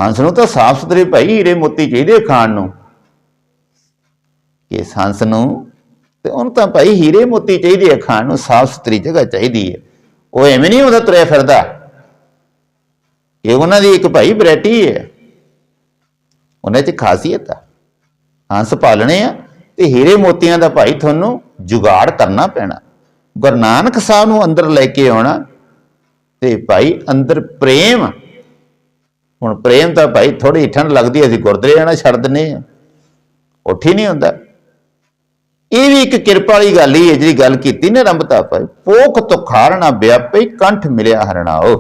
ਹੰਸ ਨੂੰ ਤਾਂ ਸਾਫ਼ ਸੁਥਰੇ ਭਾਈ ਹੀਰੇ ਮੋਤੀ ਚਾਹੀਦੇ ਖਾਣ ਨੂੰ। ਕਿ ਹੰਸ ਨੂੰ ਤੇ ਉਹਨੂੰ ਤਾਂ ਭਾਈ ਹੀਰੇ ਮੋਤੀ ਚਾਹੀਦੇ ਆ ਖਾਣ ਨੂੰ ਸਾਫ਼ ਸੁਥਰੀ ਜਗ੍ਹਾ ਚਾਹੀਦੀ ਹੈ। ਉਹ ਐਵੇਂ ਨਹੀਂ ਉਹਦਾ ਤੁਰਿਆ ਫਿਰਦਾ। ਇਹ ਉਹਨਾਂ ਦੀ ਇੱਕ ਭਾਈ ਵੈਰਾਈਟੀ ਹੈ। ਉਹਨਾਂ 'ਚ ਖਾਸੀਅਤ ਆ। ਹੰਸ ਪਾਲਣੇ ਆ ਤੇ ਹੀਰੇ ਮੋਤੀਆਂ ਦਾ ਭਾਈ ਤੁਹਾਨੂੰ ਜੁਗਾੜ ਕਰਨਾ ਪੈਣਾ। ਗੁਰੂ ਨਾਨਕ ਸਾਹਿਬ ਨੂੰ ਅੰਦਰ ਲੈ ਕੇ ਆਉਣਾ ਤੇ ਭਾਈ ਅੰਦਰ ਪ੍ਰੇਮ। ਹੁਣ ਪ੍ਰੇਮ ਤਾਂ ਭਾਈ ਥੋੜੀ ਠੰਡ ਲੱਗਦੀ ਅਸੀਂ ਗੁਰਦੁਆਰੇ ਜਾਣਾ ਛੱਡ ਦਿੰਨੇ ਆ ਉੱਠ ਹੀ ਨਹੀਂ ਹੁੰਦਾ। ਇਹ ਵੀ ਇੱਕ ਕਿਰਪਾ ਵਾਲੀ ਗੱਲ ਹੀ ਹੈ ਜਿਹੜੀ ਗੱਲ ਕੀਤੀ ਨਾ ਰੰਭਤਾ ਭਾਈ। ਪੋਖ ਤੁਖਾਰਣਾ ਵਿਆਪੇ ਕੰਠ ਮਿਲਿਆ ਹਰਣਾਓ